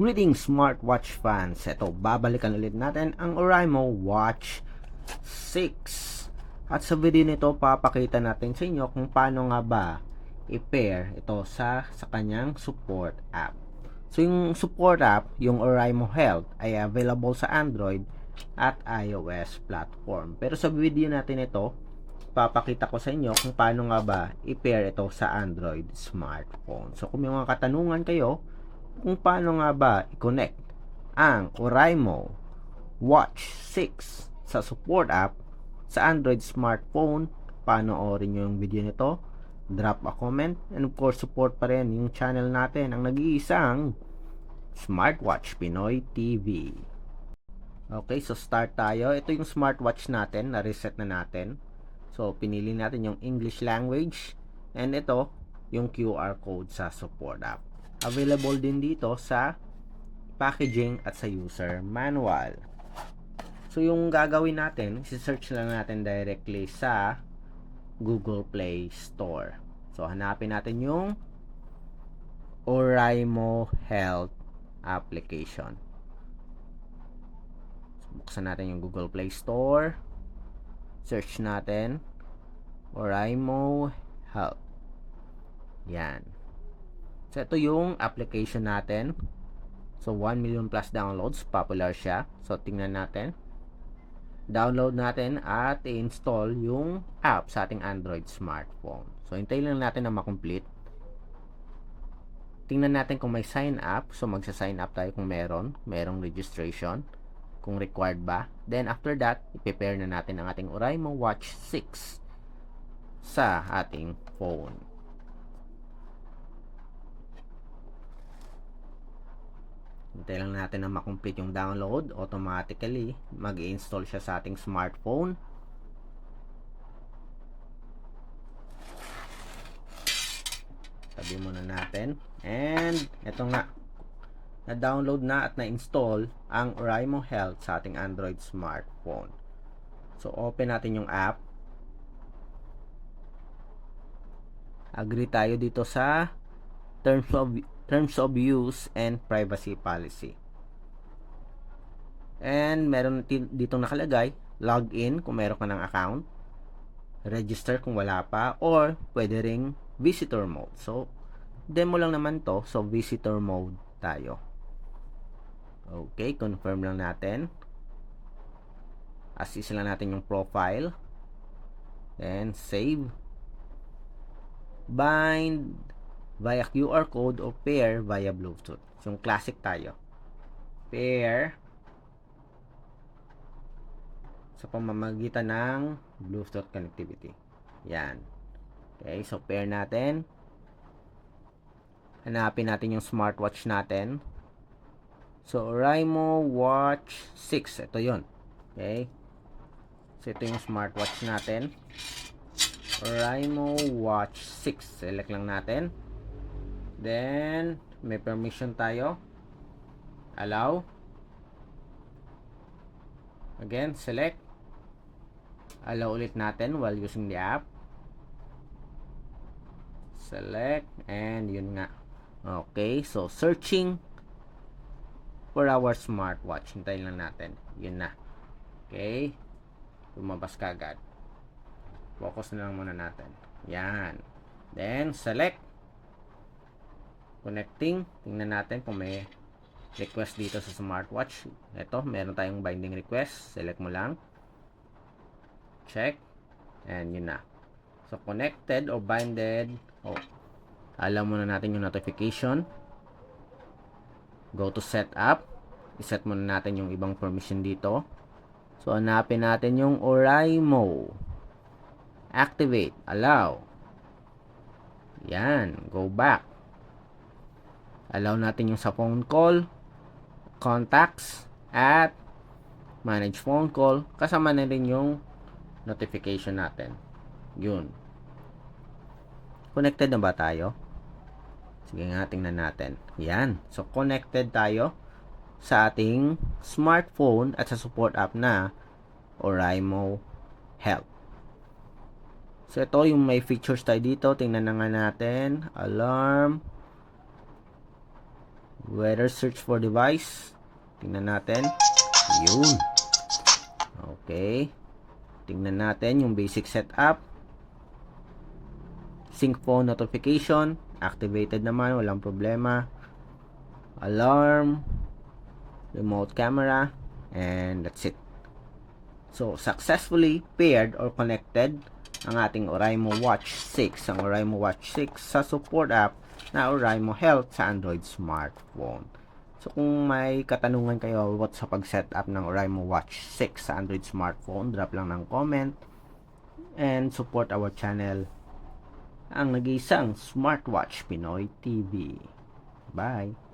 Greetings smartwatch fans. Ito, babalikan ulit natin ang Oraimo Watch 6. At sa video nito, papakita natin sa inyo kung paano nga ba i-pair ito sa, sa kanyang support app. So, yung support app, yung Oraimo Health, ay available sa Android at iOS platform. Pero sa video natin ito, papakita ko sa inyo kung paano nga ba i-pair ito sa Android smartphone. So, kung may mga katanungan kayo, kung paano nga ba i-connect ang Oraimo Watch 6 sa support app sa Android smartphone, panoorin nyo yung video nito, drop a comment, and of course, support pa rin yung channel natin, ang nag-iisang Smartwatch Pinoy TV. Okay, so start tayo. Ito yung smartwatch natin, na-reset na natin. So, pinili natin yung English language, and ito, yung QR code sa support app. Available din dito sa packaging at sa user manual. So, yung gagawin natin, si-search lang natin directly sa Google Play Store. So, hanapin natin yung Oraimo Health application. So, buksan natin yung Google Play Store. Search natin Oraimo Health. Yan. So, ito yung application natin. So, 1 million plus downloads. Popular siya. So, tingnan natin. Download natin at i-install yung app sa ating Android smartphone. So, hintayin lang natin na makomplete. Tingnan natin kung may sign up. So, magsa-sign up tayo kung meron. Merong registration. Kung required ba. Then, after that, i-prepare na natin ang ating Oraimo Watch 6 sa ating phone. Hintay lang natin na makomplete yung download. Automatically, mag install siya sa ating smartphone. Tabi muna natin. And, ito nga. Na-download na at na-install ang Oraimo Health sa ating Android smartphone. So, open natin yung app. Agree tayo dito sa terms of terms of use and privacy policy. And meron dito nakalagay, log in kung meron ka ng account, register kung wala pa, or pwede ring visitor mode. So, demo lang naman to, so visitor mode tayo. Okay, confirm lang natin. Assist lang natin yung profile. Then, save. Bind via QR code o pair via Bluetooth. Yung classic tayo. Pair sa pamamagitan ng Bluetooth connectivity. Yan. Okay, so pair natin. Hanapin natin yung smartwatch natin. So, Oraimo Watch 6. Ito yon Okay. So, ito yung smartwatch natin. Oraimo Watch 6. Select lang natin. Then, may permission tayo. Allow. Again, select. Allow ulit natin while using the app. Select. And yun nga. Okay, so searching for our smartwatch. Hintayin lang natin. Yun na. Okay. Lumabas ka agad. Focus na lang muna natin. Yan. Then, select connecting. Tingnan natin kung may request dito sa smartwatch. Ito, meron tayong binding request. Select mo lang. Check. And yun na. So, connected or binded. Oh, alam muna natin yung notification. Go to setup. I-set muna natin yung ibang permission dito. So, hanapin natin yung Oraimo. Activate. Allow. Yan. Go back. Allow natin yung sa phone call, contacts, at manage phone call. Kasama na rin yung notification natin. Yun. Connected na ba tayo? Sige nga, tingnan natin. Yan. So, connected tayo sa ating smartphone at sa support app na Oraimo Health. So, ito yung may features tayo dito. Tingnan na nga natin. Alarm Weather search for device. Tingnan natin. Yun. Okay. Tingnan natin yung basic setup. Sync phone notification. Activated naman. Walang problema. Alarm. Remote camera. And that's it. So, successfully paired or connected ang ating Oraimo Watch 6. Ang Oraimo Watch 6 sa support app na Oraimo Health sa Android smartphone. So, kung may katanungan kayo what sa pag-set up ng Oraimo Watch 6 sa Android smartphone, drop lang ng comment and support our channel ang nag-iisang Smartwatch Pinoy TV. Bye!